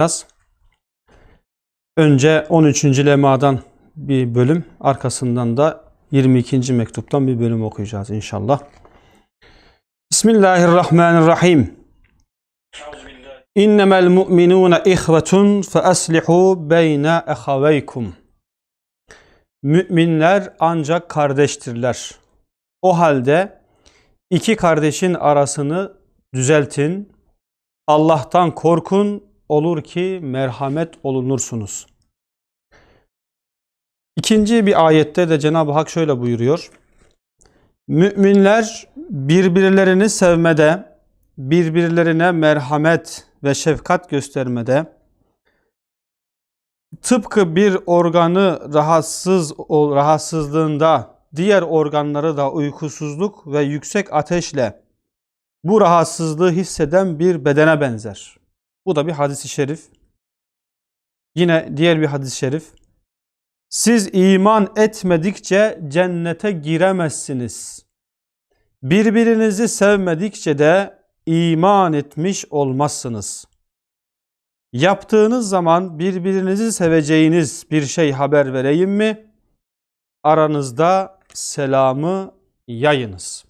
Biraz. Önce 13. lemadan bir bölüm, arkasından da 22. mektuptan bir bölüm okuyacağız inşallah. Bismillahirrahmanirrahim. İnnemel mu'minûne ihvetun fe aslihu beyne ehaveykum. Müminler ancak kardeştirler. O halde iki kardeşin arasını düzeltin. Allah'tan korkun olur ki merhamet olunursunuz. İkinci bir ayette de Cenab-ı Hak şöyle buyuruyor. Müminler birbirlerini sevmede, birbirlerine merhamet ve şefkat göstermede, tıpkı bir organı rahatsız rahatsızlığında diğer organları da uykusuzluk ve yüksek ateşle bu rahatsızlığı hisseden bir bedene benzer. Bu da bir hadis-i şerif. Yine diğer bir hadis-i şerif. Siz iman etmedikçe cennete giremezsiniz. Birbirinizi sevmedikçe de iman etmiş olmazsınız. Yaptığınız zaman birbirinizi seveceğiniz bir şey haber vereyim mi? Aranızda selamı yayınız.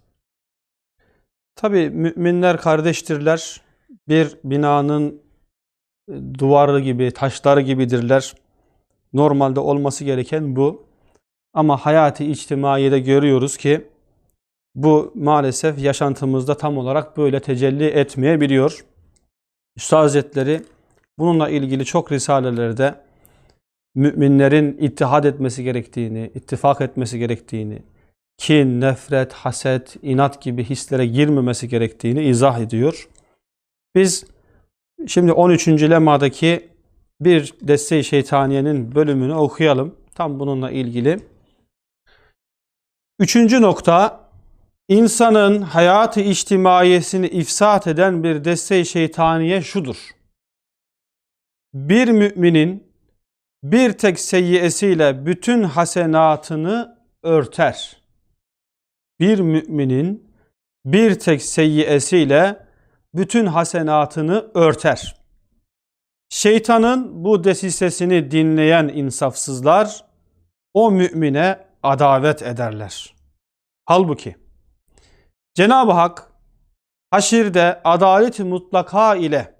Tabi müminler kardeştirler. Bir binanın duvarı gibi, taşları gibidirler. Normalde olması gereken bu. Ama hayati içtimaiyede görüyoruz ki bu maalesef yaşantımızda tam olarak böyle tecelli etmeyebiliyor. Üstad Hazretleri bununla ilgili çok risalelerde müminlerin ittihad etmesi gerektiğini, ittifak etmesi gerektiğini, kin, nefret, haset, inat gibi hislere girmemesi gerektiğini izah ediyor. Biz şimdi 13. lemadaki bir deste-i şeytaniyenin bölümünü okuyalım. Tam bununla ilgili. Üçüncü nokta, insanın hayatı içtimaiyesini ifsat eden bir deste-i şeytaniye şudur. Bir müminin bir tek seyyiyesiyle bütün hasenatını örter. Bir müminin bir tek seyyiyesiyle bütün hasenatını örter. Şeytanın bu desisesini dinleyen insafsızlar o mümine adavet ederler. Halbuki Cenab-ı Hak haşirde adalet-i mutlaka ile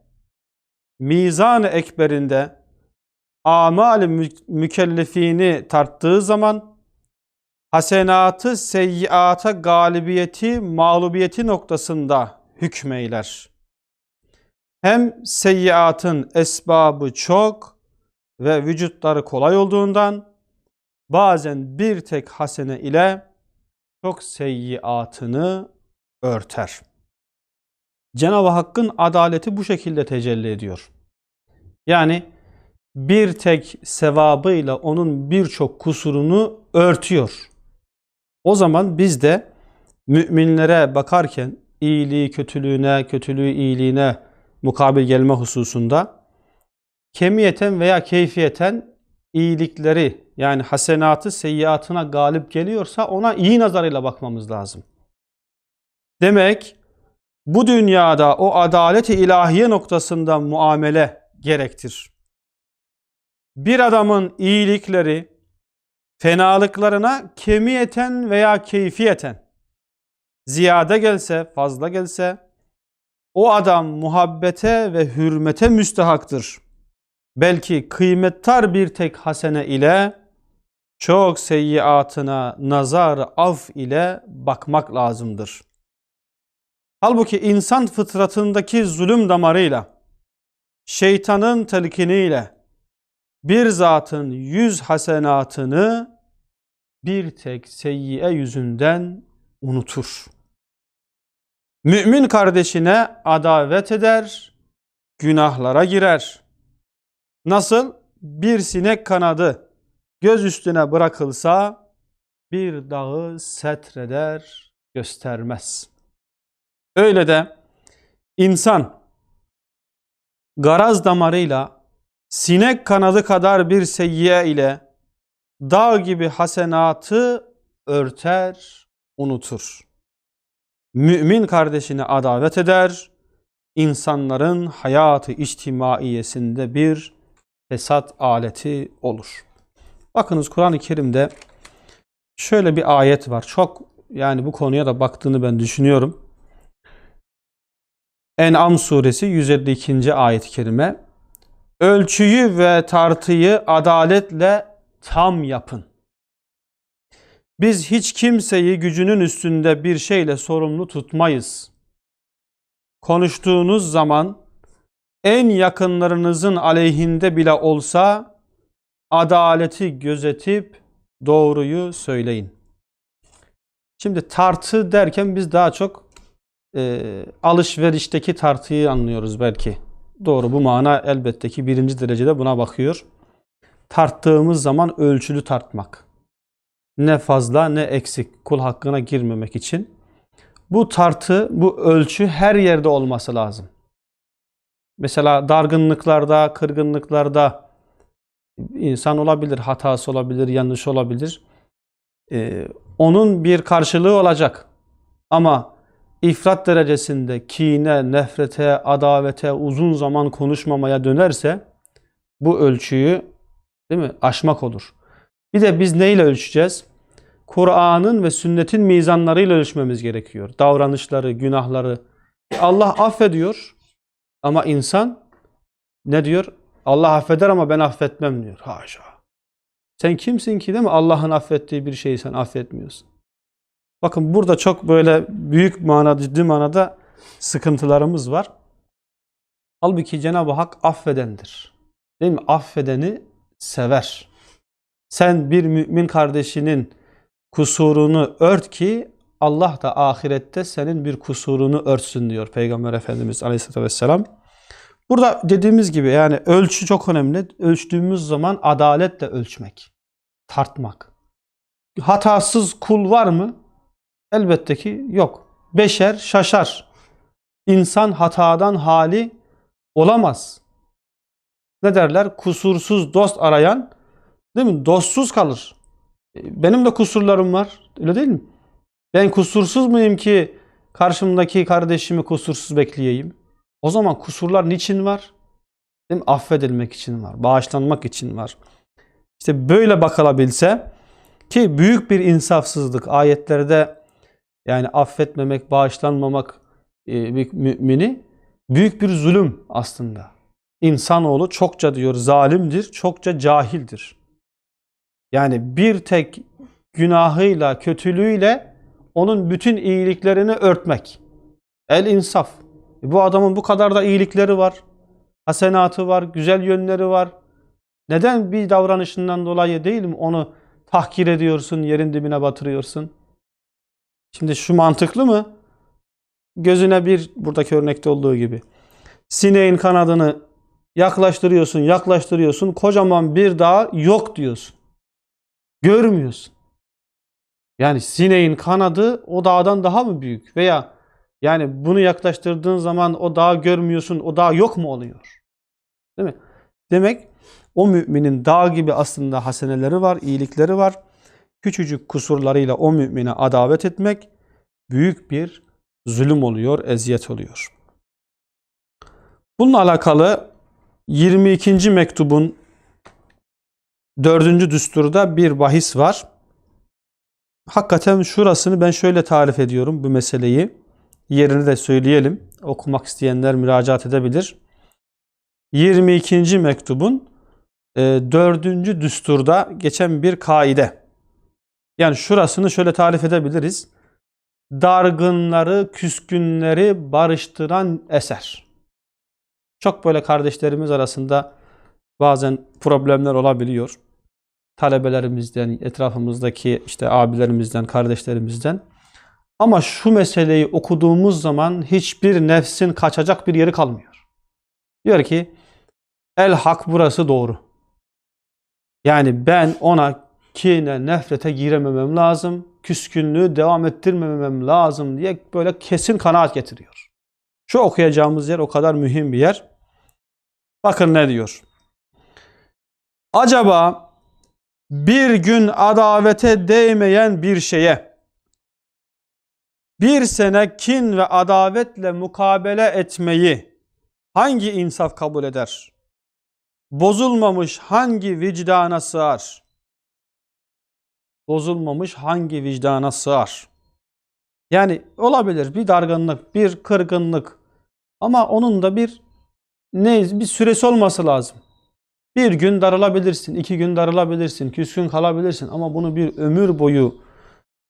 mizan-ı ekberinde amal-i mü- mükellefini tarttığı zaman hasenatı seyyiata galibiyeti mağlubiyeti noktasında hükmeyler. Hem seyyiatın esbabı çok ve vücutları kolay olduğundan bazen bir tek hasene ile çok seyyiatını örter. Cenab-ı Hakk'ın adaleti bu şekilde tecelli ediyor. Yani bir tek sevabıyla onun birçok kusurunu örtüyor. O zaman biz de müminlere bakarken iyiliği kötülüğüne, kötülüğü iyiliğine mukabil gelme hususunda kemiyeten veya keyfiyeten iyilikleri yani hasenatı seyyiatına galip geliyorsa ona iyi nazarıyla bakmamız lazım. Demek bu dünyada o adaleti ilahiye noktasında muamele gerektir. Bir adamın iyilikleri fenalıklarına kemiyeten veya keyfiyeten ziyade gelse, fazla gelse o adam muhabbete ve hürmete müstehaktır. Belki kıymettar bir tek hasene ile çok seyyiatına nazar af ile bakmak lazımdır. Halbuki insan fıtratındaki zulüm damarıyla, şeytanın telkiniyle bir zatın yüz hasenatını bir tek seyyiye yüzünden unutur. Mümin kardeşine adavet eder, günahlara girer. Nasıl? Bir sinek kanadı göz üstüne bırakılsa bir dağı setreder, göstermez. Öyle de insan garaz damarıyla sinek kanadı kadar bir seyyiye ile dağ gibi hasenatı örter, unutur. Mümin kardeşine adavet eder, insanların hayatı içtimaiyesinde bir fesat aleti olur. Bakınız Kur'an-ı Kerim'de şöyle bir ayet var. Çok yani bu konuya da baktığını ben düşünüyorum. En'am suresi 152. ayet-i kerime. Ölçüyü ve tartıyı adaletle tam yapın. Biz hiç kimseyi gücünün üstünde bir şeyle sorumlu tutmayız. Konuştuğunuz zaman en yakınlarınızın aleyhinde bile olsa adaleti gözetip doğruyu söyleyin. Şimdi tartı derken biz daha çok e, alışverişteki tartıyı anlıyoruz belki. Doğru bu mana elbette ki birinci derecede buna bakıyor. Tarttığımız zaman ölçülü tartmak. Ne fazla ne eksik kul hakkına girmemek için. Bu tartı, bu ölçü her yerde olması lazım. Mesela dargınlıklarda, kırgınlıklarda insan olabilir, hatası olabilir, yanlış olabilir. Ee, onun bir karşılığı olacak. Ama ifrat derecesinde kine, nefrete, adavete, uzun zaman konuşmamaya dönerse bu ölçüyü değil mi? aşmak olur. Bir de biz neyle ölçeceğiz? Kur'an'ın ve sünnetin mizanlarıyla ölçmemiz gerekiyor. Davranışları, günahları. Allah affediyor ama insan ne diyor? Allah affeder ama ben affetmem diyor. Haşa. Sen kimsin ki değil mi? Allah'ın affettiği bir şeyi sen affetmiyorsun. Bakın burada çok böyle büyük manada, ciddi manada sıkıntılarımız var. Halbuki Cenab-ı Hak affedendir. Değil mi? Affedeni sever. Sen bir mümin kardeşinin kusurunu ört ki Allah da ahirette senin bir kusurunu örtsün diyor Peygamber Efendimiz Aleyhisselatü Vesselam. Burada dediğimiz gibi yani ölçü çok önemli. Ölçtüğümüz zaman adaletle ölçmek, tartmak. Hatasız kul var mı? Elbette ki yok. Beşer şaşar. İnsan hatadan hali olamaz. Ne derler? Kusursuz dost arayan değil mi? Dostsuz kalır. E, Benim de kusurlarım var. Öyle değil mi? Ben kusursuz muyum ki karşımdaki kardeşimi kusursuz bekleyeyim? O zaman kusurlar niçin var? Değil mi? Affedilmek için var. Bağışlanmak için var. İşte böyle bakılabilse ki büyük bir insafsızlık ayetlerde yani affetmemek, bağışlanmamak e, bir mümini büyük bir zulüm aslında. İnsanoğlu çokça diyor zalimdir, çokça cahildir. Yani bir tek günahıyla, kötülüğüyle onun bütün iyiliklerini örtmek. El insaf. E bu adamın bu kadar da iyilikleri var. Hasenatı var, güzel yönleri var. Neden bir davranışından dolayı değil mi onu tahkir ediyorsun, yerin dibine batırıyorsun? Şimdi şu mantıklı mı? Gözüne bir buradaki örnekte olduğu gibi sineğin kanadını yaklaştırıyorsun, yaklaştırıyorsun. Kocaman bir dağ yok diyorsun. Görmüyorsun. Yani sineğin kanadı o dağdan daha mı büyük? Veya yani bunu yaklaştırdığın zaman o dağı görmüyorsun, o dağ yok mu oluyor? Değil mi? Demek o müminin dağ gibi aslında haseneleri var, iyilikleri var. Küçücük kusurlarıyla o mümine adavet etmek büyük bir zulüm oluyor, eziyet oluyor. Bununla alakalı 22. mektubun 4. düsturda bir bahis var. Hakikaten şurasını ben şöyle tarif ediyorum bu meseleyi. Yerini de söyleyelim. Okumak isteyenler müracaat edebilir. 22. mektubun e, 4. düsturda geçen bir kaide. Yani şurasını şöyle tarif edebiliriz. Dargınları, küskünleri barıştıran eser. Çok böyle kardeşlerimiz arasında bazen problemler olabiliyor. Talebelerimizden, etrafımızdaki işte abilerimizden, kardeşlerimizden. Ama şu meseleyi okuduğumuz zaman hiçbir nefsin kaçacak bir yeri kalmıyor. Diyor ki el hak burası doğru. Yani ben ona kine, nefrete girememem lazım. Küskünlüğü devam ettirmemem lazım diye böyle kesin kanaat getiriyor. Şu okuyacağımız yer o kadar mühim bir yer. Bakın ne diyor. Acaba bir gün adavete değmeyen bir şeye bir sene kin ve adavetle mukabele etmeyi hangi insaf kabul eder? Bozulmamış hangi vicdana sığar? Bozulmamış hangi vicdana sığar? Yani olabilir bir dargınlık, bir kırgınlık ama onun da bir ne bir süresi olması lazım. Bir gün darılabilirsin, iki gün darılabilirsin, küskün kalabilirsin ama bunu bir ömür boyu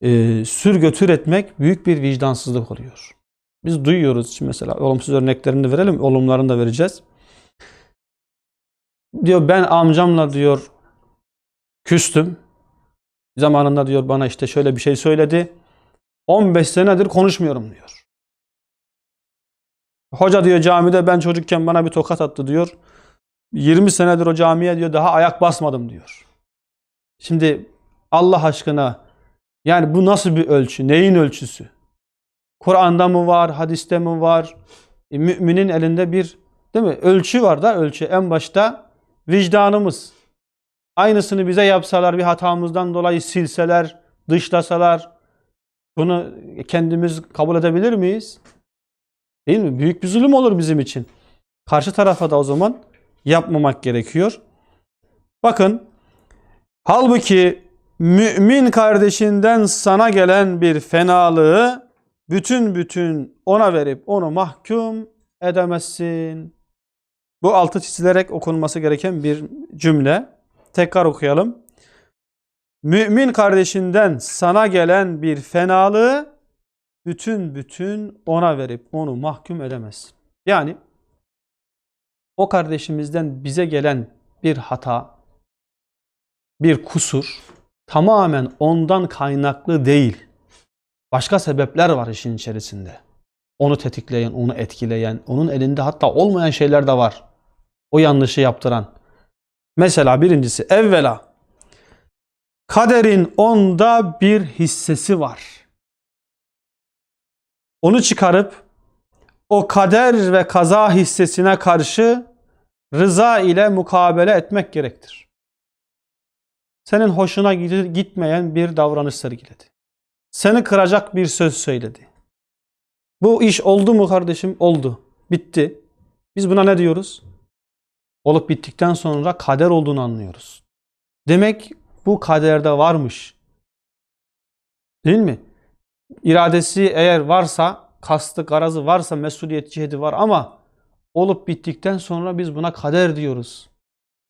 e, sür götür etmek büyük bir vicdansızlık oluyor. Biz duyuyoruz şimdi mesela olumsuz örneklerini verelim, olumlarını da vereceğiz. Diyor ben amcamla diyor küstüm. Zamanında diyor bana işte şöyle bir şey söyledi. 15 senedir konuşmuyorum diyor. Hoca diyor camide ben çocukken bana bir tokat attı diyor. 20 senedir o camiye diyor daha ayak basmadım diyor. Şimdi Allah aşkına yani bu nasıl bir ölçü? Neyin ölçüsü? Kur'an'da mı var, hadiste mi var? E, müminin elinde bir değil mi? Ölçü var da ölçü. En başta vicdanımız. Aynısını bize yapsalar bir hatamızdan dolayı silseler, dışlasalar bunu kendimiz kabul edebilir miyiz? Değil mi? Büyük bir zulüm olur bizim için. Karşı tarafa da o zaman yapmamak gerekiyor. Bakın halbuki mümin kardeşinden sana gelen bir fenalığı bütün bütün ona verip onu mahkum edemezsin. Bu altı çizilerek okunması gereken bir cümle. Tekrar okuyalım. Mümin kardeşinden sana gelen bir fenalığı bütün bütün ona verip onu mahkum edemezsin. Yani o kardeşimizden bize gelen bir hata, bir kusur tamamen ondan kaynaklı değil. Başka sebepler var işin içerisinde. Onu tetikleyen, onu etkileyen, onun elinde hatta olmayan şeyler de var. O yanlışı yaptıran. Mesela birincisi evvela kaderin onda bir hissesi var. Onu çıkarıp o kader ve kaza hissesine karşı rıza ile mukabele etmek gerektir. Senin hoşuna gitmeyen bir davranış sergiledi. Seni kıracak bir söz söyledi. Bu iş oldu mu kardeşim? Oldu. Bitti. Biz buna ne diyoruz? Olup bittikten sonra kader olduğunu anlıyoruz. Demek bu kaderde varmış. Değil mi? İradesi eğer varsa, kastı, garazı varsa, mesuliyet cihedi var ama olup bittikten sonra biz buna kader diyoruz.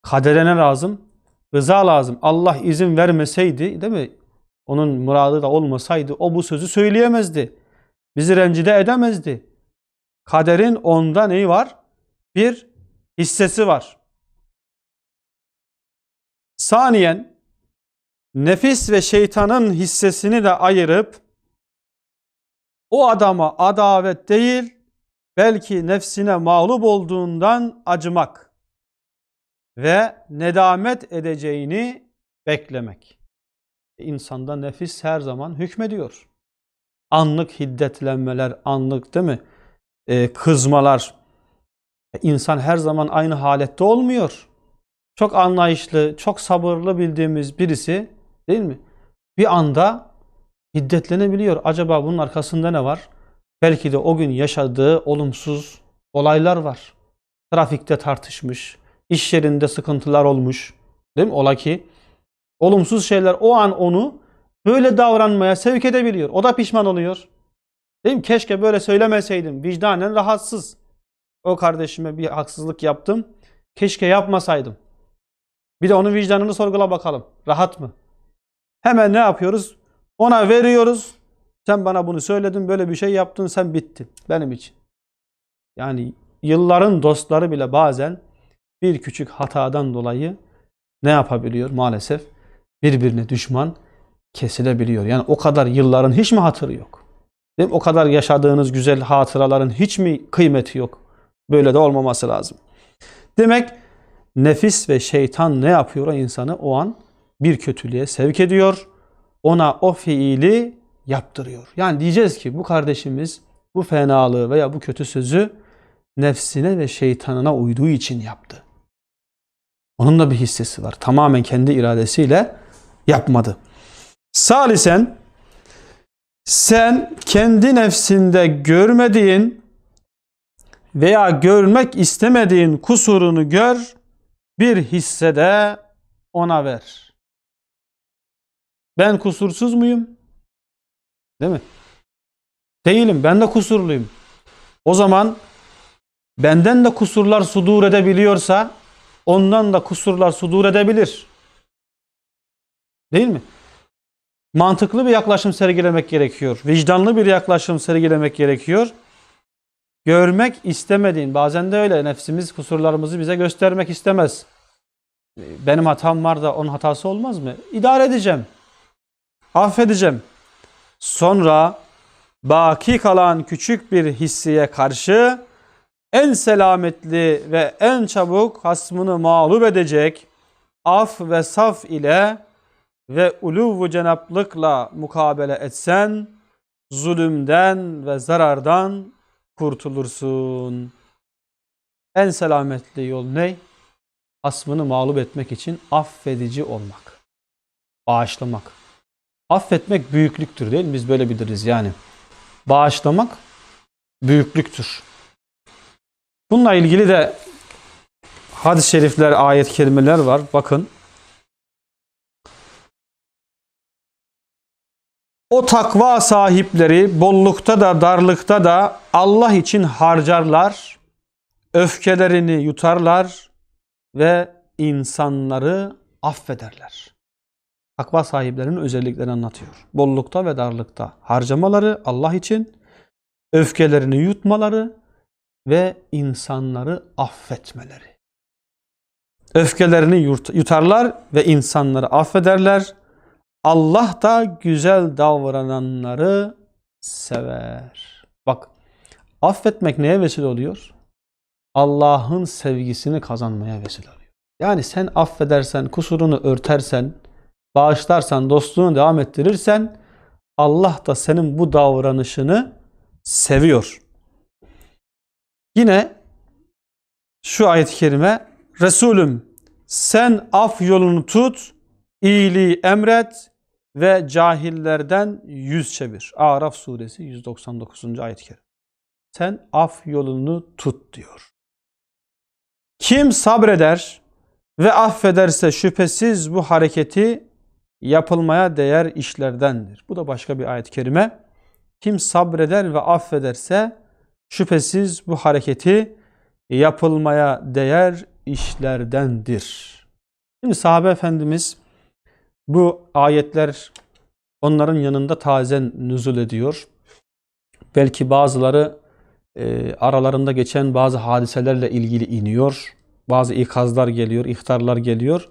Kadere ne lazım? Rıza lazım. Allah izin vermeseydi, değil mi? Onun muradı da olmasaydı o bu sözü söyleyemezdi. Bizi rencide edemezdi. Kaderin onda neyi var? Bir hissesi var. Saniyen nefis ve şeytanın hissesini de ayırıp o adama adavet değil belki nefsine mağlup olduğundan acımak ve nedamet edeceğini beklemek. İnsanda nefis her zaman hükmediyor. Anlık hiddetlenmeler, anlık değil mi? Ee, kızmalar. İnsan her zaman aynı halette olmuyor. Çok anlayışlı, çok sabırlı bildiğimiz birisi değil mi? Bir anda hiddetlenebiliyor. Acaba bunun arkasında ne var? Belki de o gün yaşadığı olumsuz olaylar var. Trafikte tartışmış, iş yerinde sıkıntılar olmuş. Değil mi? Ola ki olumsuz şeyler o an onu böyle davranmaya sevk edebiliyor. O da pişman oluyor. Değil mi? Keşke böyle söylemeseydim. Vicdanen rahatsız. O kardeşime bir haksızlık yaptım. Keşke yapmasaydım. Bir de onun vicdanını sorgula bakalım. Rahat mı? Hemen ne yapıyoruz? Ona veriyoruz. Sen bana bunu söyledin, böyle bir şey yaptın, sen bittin benim için. Yani yılların dostları bile bazen bir küçük hatadan dolayı ne yapabiliyor maalesef? Birbirine düşman kesilebiliyor. Yani o kadar yılların hiç mi hatırı yok? Değil mi? O kadar yaşadığınız güzel hatıraların hiç mi kıymeti yok? Böyle de olmaması lazım. Demek nefis ve şeytan ne yapıyor o insanı o an bir kötülüğe sevk ediyor. Ona o fiili yaptırıyor. Yani diyeceğiz ki bu kardeşimiz bu fenalığı veya bu kötü sözü nefsine ve şeytanına uyduğu için yaptı. Onun da bir hissesi var. Tamamen kendi iradesiyle yapmadı. Salisen sen kendi nefsinde görmediğin veya görmek istemediğin kusurunu gör, bir hissede ona ver. Ben kusursuz muyum? Değil mi? Değilim. Ben de kusurluyum. O zaman benden de kusurlar sudur edebiliyorsa ondan da kusurlar sudur edebilir. Değil mi? Mantıklı bir yaklaşım sergilemek gerekiyor. Vicdanlı bir yaklaşım sergilemek gerekiyor. Görmek istemediğin, bazen de öyle nefsimiz kusurlarımızı bize göstermek istemez. Benim hatam var da onun hatası olmaz mı? İdare edeceğim. Affedeceğim. Sonra baki kalan küçük bir hissiye karşı en selametli ve en çabuk hasmını mağlup edecek af ve saf ile ve uluv cenaplıkla mukabele etsen zulümden ve zarardan kurtulursun. En selametli yol ne? Hasmını mağlup etmek için affedici olmak. Bağışlamak. Affetmek büyüklüktür değil mi? Biz böyle biliriz yani. Bağışlamak büyüklüktür. Bununla ilgili de hadis-i şerifler, ayet-i kerimeler var. Bakın. O takva sahipleri bollukta da darlıkta da Allah için harcarlar, öfkelerini yutarlar ve insanları affederler. Takva sahiplerinin özelliklerini anlatıyor. Bollukta ve darlıkta harcamaları Allah için, öfkelerini yutmaları ve insanları affetmeleri. Öfkelerini yutarlar ve insanları affederler. Allah da güzel davrananları sever. Bak, affetmek neye vesile oluyor? Allah'ın sevgisini kazanmaya vesile oluyor. Yani sen affedersen, kusurunu örtersen, bağışlarsan, dostluğunu devam ettirirsen Allah da senin bu davranışını seviyor. Yine şu ayet-i kerime Resulüm sen af yolunu tut, iyiliği emret ve cahillerden yüz çevir. Araf suresi 199. ayet-i kerime. Sen af yolunu tut diyor. Kim sabreder ve affederse şüphesiz bu hareketi yapılmaya değer işlerdendir. Bu da başka bir ayet-i kerime. Kim sabreder ve affederse şüphesiz bu hareketi yapılmaya değer işlerdendir. Şimdi sahabe efendimiz bu ayetler onların yanında tazen nüzul ediyor. Belki bazıları e, aralarında geçen bazı hadiselerle ilgili iniyor. Bazı ikazlar geliyor, ihtarlar geliyor.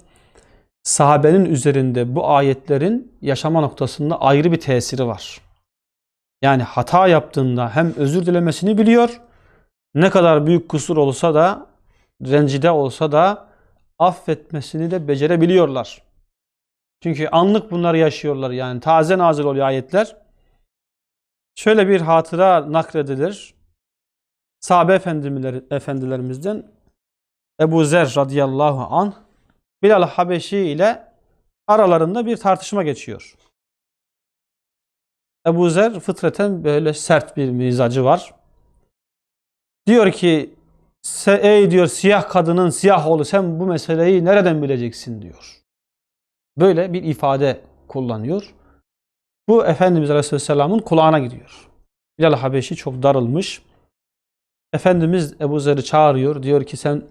Sahabenin üzerinde bu ayetlerin yaşama noktasında ayrı bir tesiri var. Yani hata yaptığında hem özür dilemesini biliyor, ne kadar büyük kusur olsa da, rencide olsa da affetmesini de becerebiliyorlar. Çünkü anlık bunları yaşıyorlar yani taze nazil oluyor ayetler. Şöyle bir hatıra nakredilir. Sahabe efendiler, efendilerimizden Ebu Zer radıyallahu anh Bilal Habeşi ile aralarında bir tartışma geçiyor. Ebu Zer fıtraten böyle sert bir mizacı var. Diyor ki ey diyor siyah kadının siyah oğlu sen bu meseleyi nereden bileceksin diyor. Böyle bir ifade kullanıyor. Bu Efendimiz Aleyhisselam'ın kulağına gidiyor. Bilal Habeşi çok darılmış. Efendimiz Ebu Zer'i çağırıyor. Diyor ki sen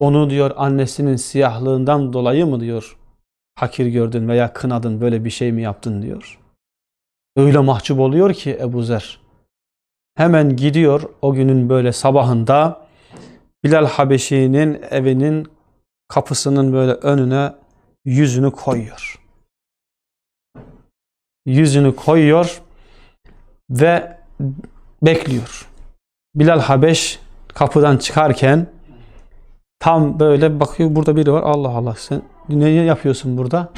onu diyor annesinin siyahlığından dolayı mı diyor hakir gördün veya kınadın böyle bir şey mi yaptın diyor. Öyle mahcup oluyor ki Ebu Zer. Hemen gidiyor o günün böyle sabahında Bilal Habeşi'nin evinin kapısının böyle önüne yüzünü koyuyor. Yüzünü koyuyor ve bekliyor. Bilal Habeş kapıdan çıkarken tam böyle bakıyor burada biri var. Allah Allah sen ne yapıyorsun burada?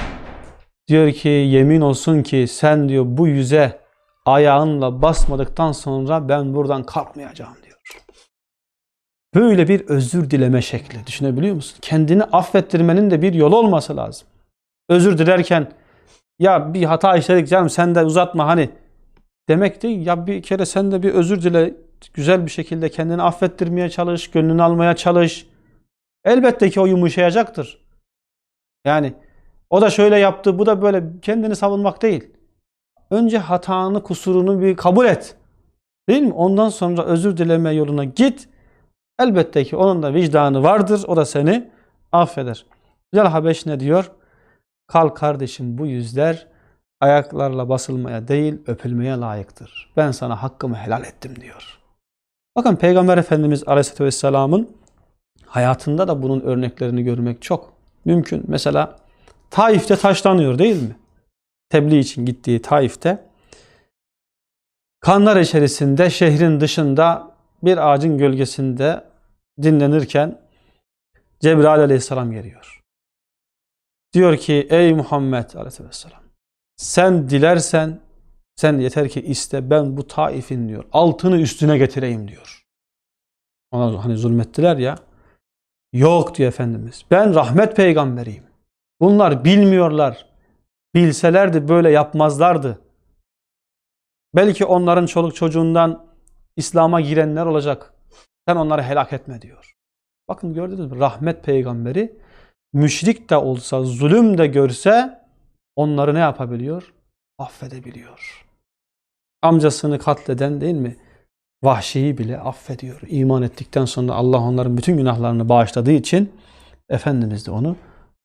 Diyor ki yemin olsun ki sen diyor bu yüze ayağınla basmadıktan sonra ben buradan kalkmayacağım diyor. Böyle bir özür dileme şekli düşünebiliyor musun? Kendini affettirmenin de bir yolu olması lazım. Özür dilerken ya bir hata işledik canım sen de uzatma hani demek değil. Ya bir kere sen de bir özür dile güzel bir şekilde kendini affettirmeye çalış, gönlünü almaya çalış. Elbette ki o yumuşayacaktır. Yani o da şöyle yaptı, bu da böyle kendini savunmak değil. Önce hatanı, kusurunu bir kabul et. Değil mi? Ondan sonra özür dileme yoluna git. Elbette ki onun da vicdanı vardır. O da seni affeder. Güzel Habeş ne diyor? Kalk kardeşim bu yüzler ayaklarla basılmaya değil öpülmeye layıktır. Ben sana hakkımı helal ettim diyor. Bakın Peygamber Efendimiz Aleyhisselatü Vesselam'ın hayatında da bunun örneklerini görmek çok mümkün. Mesela Taif'te taşlanıyor değil mi? Tebliğ için gittiği Taif'te kanlar içerisinde şehrin dışında bir ağacın gölgesinde dinlenirken Cebrail aleyhisselam geliyor. Diyor ki ey Muhammed aleyhisselam sen dilersen sen yeter ki iste ben bu Taif'in diyor altını üstüne getireyim diyor. Ona hani zulmettiler ya. Yok diyor Efendimiz. Ben rahmet peygamberiyim. Bunlar bilmiyorlar. Bilselerdi böyle yapmazlardı. Belki onların çoluk çocuğundan İslam'a girenler olacak. Sen onları helak etme diyor. Bakın gördünüz mü? Rahmet peygamberi müşrik de olsa, zulüm de görse onları ne yapabiliyor? Affedebiliyor. Amcasını katleden değil mi? Vahşiyi bile affediyor. İman ettikten sonra Allah onların bütün günahlarını bağışladığı için Efendimiz de onu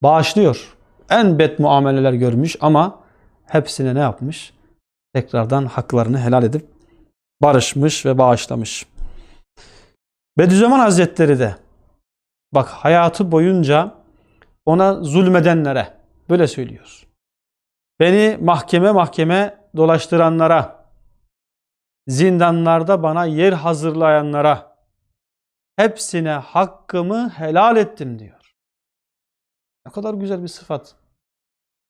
bağışlıyor. En bet muameleler görmüş ama hepsine ne yapmış? Tekrardan haklarını helal edip barışmış ve bağışlamış. Bediüzzaman Hazretleri de bak hayatı boyunca ona zulmedenlere böyle söylüyor. Beni mahkeme mahkeme dolaştıranlara, zindanlarda bana yer hazırlayanlara hepsine hakkımı helal ettim diyor. Ne kadar güzel bir sıfat.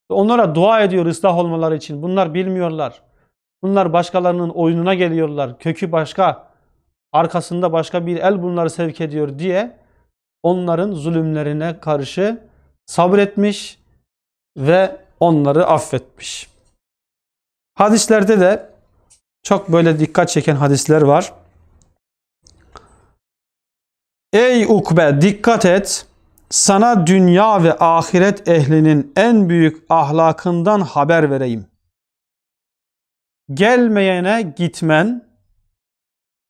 Onlara dua ediyor ıslah olmaları için. Bunlar bilmiyorlar. Bunlar başkalarının oyununa geliyorlar. Kökü başka, arkasında başka bir el bunları sevk ediyor diye onların zulümlerine karşı sabretmiş ve onları affetmiş. Hadislerde de çok böyle dikkat çeken hadisler var. Ey Ukbe dikkat et. Sana dünya ve ahiret ehlinin en büyük ahlakından haber vereyim. Gelmeyene gitmen,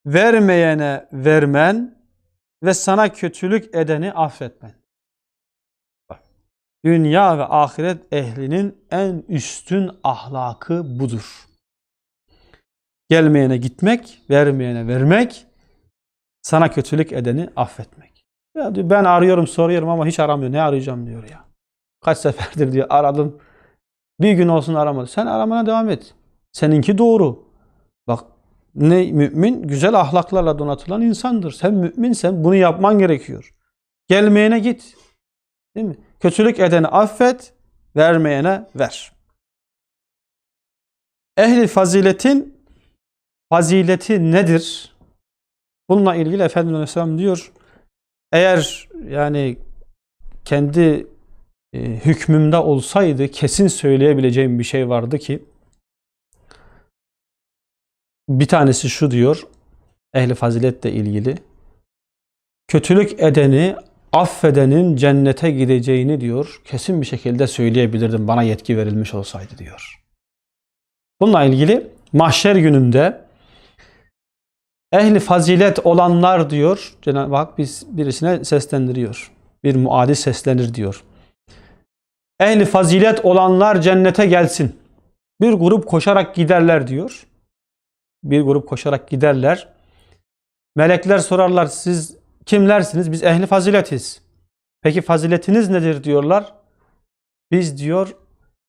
vermeyene vermen ve sana kötülük edeni affetmen. Dünya ve ahiret ehlinin en üstün ahlakı budur. Gelmeyene gitmek, vermeyene vermek, sana kötülük edeni affetmek. Ya diyor, ben arıyorum, soruyorum ama hiç aramıyor. Ne arayacağım diyor ya. Kaç seferdir diyor aradım. Bir gün olsun aramadı. Sen aramana devam et. Seninki doğru. Bak ne mümin güzel ahlaklarla donatılan insandır. Sen müminsen bunu yapman gerekiyor. Gelmeyene git. Değil mi? Kötülük edeni affet, vermeyene ver. Ehli faziletin fazileti nedir? Bununla ilgili Efendimiz Aleyhisselam diyor, eğer yani kendi e, hükmümde olsaydı kesin söyleyebileceğim bir şey vardı ki bir tanesi şu diyor ehli faziletle ilgili kötülük edeni affedenin cennete gideceğini diyor kesin bir şekilde söyleyebilirdim bana yetki verilmiş olsaydı diyor. Bununla ilgili mahşer gününde ehli fazilet olanlar diyor Cenab-ı Hak biz birisine seslendiriyor. Bir muadil seslenir diyor. Ehli fazilet olanlar cennete gelsin. Bir grup koşarak giderler diyor. Bir grup koşarak giderler. Melekler sorarlar siz kimlersiniz? Biz ehli faziletiz. Peki faziletiniz nedir diyorlar. Biz diyor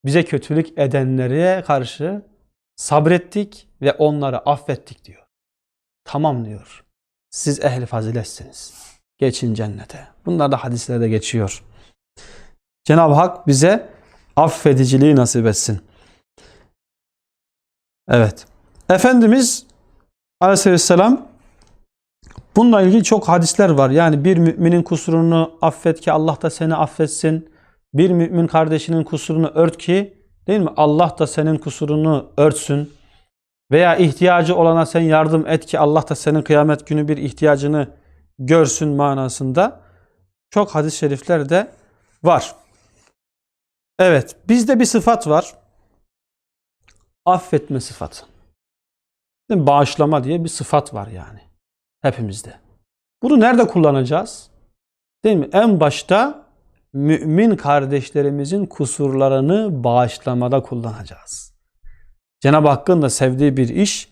bize kötülük edenlere karşı sabrettik ve onları affettik diyor. Tamam diyor. Siz ehli faziletsiniz. Geçin cennete. Bunlar da hadislerde geçiyor. Cenab-ı Hak bize affediciliği nasip etsin. Evet. Efendimiz Aleyhisselam bununla ilgili çok hadisler var. Yani bir müminin kusurunu affet ki Allah da seni affetsin. Bir mümin kardeşinin kusurunu ört ki değil mi? Allah da senin kusurunu örtsün. Veya ihtiyacı olana sen yardım et ki Allah da senin kıyamet günü bir ihtiyacını görsün manasında çok hadis-i şerifler de var. Evet, bizde bir sıfat var. Affetme sıfatı. Bağışlama diye bir sıfat var yani hepimizde. Bunu nerede kullanacağız? Değil mi? En başta mümin kardeşlerimizin kusurlarını bağışlamada kullanacağız. Cenab-ı Hakk'ın da sevdiği bir iş.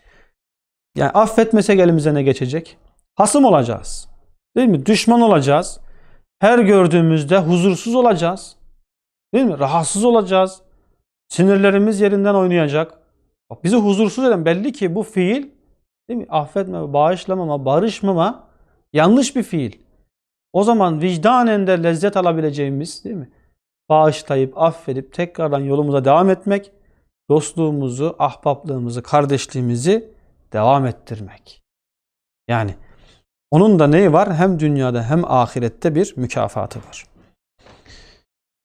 Yani affetmesek elimize ne geçecek? Hasım olacağız. Değil mi? Düşman olacağız. Her gördüğümüzde huzursuz olacağız. Değil mi? Rahatsız olacağız. Sinirlerimiz yerinden oynayacak. Bak bizi huzursuz eden belli ki bu fiil değil mi? Affetme, bağışlamama, barışmama yanlış bir fiil. O zaman vicdanen de lezzet alabileceğimiz değil mi? Bağışlayıp, affedip tekrardan yolumuza devam etmek, dostluğumuzu, ahbaplığımızı, kardeşliğimizi devam ettirmek. Yani onun da neyi var? Hem dünyada hem ahirette bir mükafatı var.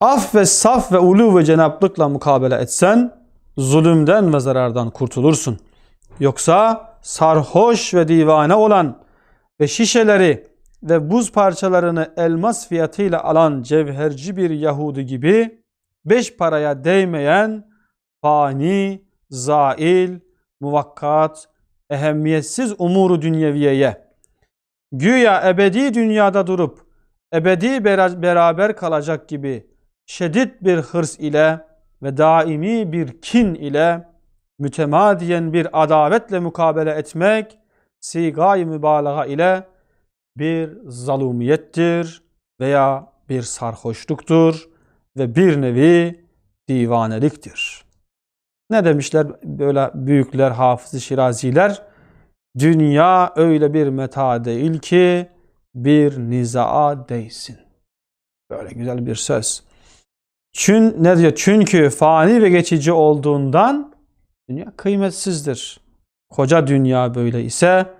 Af ve saf ve ulu ve cenaplıkla mukabele etsen zulümden ve zarardan kurtulursun. Yoksa sarhoş ve divane olan ve şişeleri ve buz parçalarını elmas fiyatıyla alan cevherci bir Yahudi gibi beş paraya değmeyen fani, zail, muvakkat, ehemmiyetsiz umuru dünyeviyeye güya ebedi dünyada durup ebedi beraber kalacak gibi şiddet bir hırs ile ve daimi bir kin ile mütemadiyen bir adavetle mukabele etmek sigay mübalağa ile bir zalumiyettir veya bir sarhoşluktur ve bir nevi divaneliktir. Ne demişler böyle büyükler, hafız Şiraziler? Dünya öyle bir meta değil ki bir nizaa değsin. Böyle güzel bir söz. Çün, ne diyor? Çünkü fani ve geçici olduğundan dünya kıymetsizdir. Koca dünya böyle ise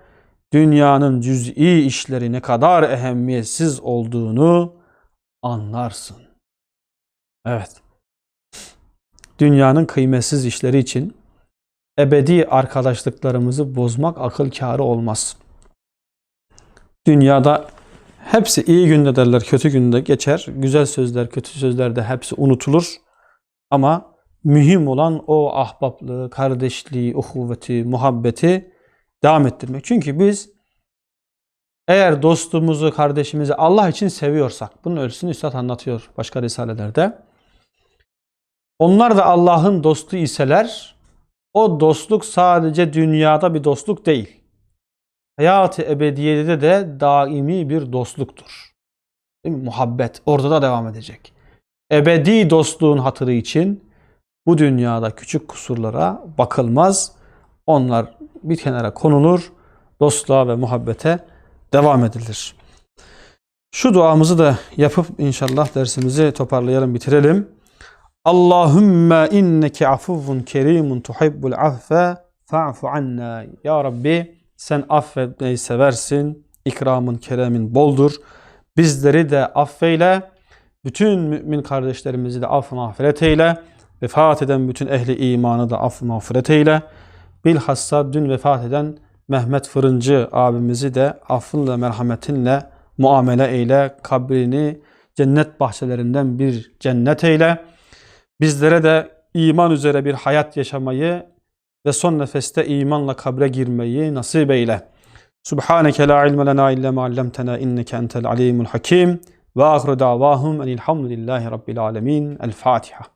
dünyanın cüz'i işleri ne kadar ehemmiyetsiz olduğunu anlarsın. Evet. Dünyanın kıymetsiz işleri için ebedi arkadaşlıklarımızı bozmak akıl kârı olmaz. Dünyada hepsi iyi günde derler, kötü günde geçer. Güzel sözler, kötü sözler de hepsi unutulur. Ama mühim olan o ahbaplığı, kardeşliği, uhuvveti, muhabbeti devam ettirmek. Çünkü biz eğer dostumuzu, kardeşimizi Allah için seviyorsak, bunun ölçüsünü Üstad anlatıyor başka risalelerde. Onlar da Allah'ın dostu iseler, o dostluk sadece dünyada bir dostluk değil. Hayat-ı ebediyede de daimi bir dostluktur. Değil mi? Muhabbet orada da devam edecek. Ebedi dostluğun hatırı için bu dünyada küçük kusurlara bakılmaz. Onlar bir kenara konulur, dostluğa ve muhabbete devam edilir. Şu duamızı da yapıp inşallah dersimizi toparlayalım, bitirelim. Allahümme inneke afuvun kerimun tuhibbul affe fa'fu anna. Ya Rabbi sen affetmeyi seversin. İkramın, keremin boldur. Bizleri de affeyle. Bütün mümin kardeşlerimizi de aff mağfiret eyle. Vefat eden bütün ehli imanı da aff mağfiret eyle. Bilhassa dün vefat eden Mehmet Fırıncı abimizi de affınla merhametinle muamele eyle. Kabrini cennet bahçelerinden bir cennet eyle. Bizlere de iman üzere bir hayat yaşamayı ve son nefeste imanla kabre girmeyi nasip eyle. Subhaneke la ilme lena illa ma allamtena inneke entel alimul hakim ve ahru davahum enilhamdülillahi rabbil alemin. El Fatiha.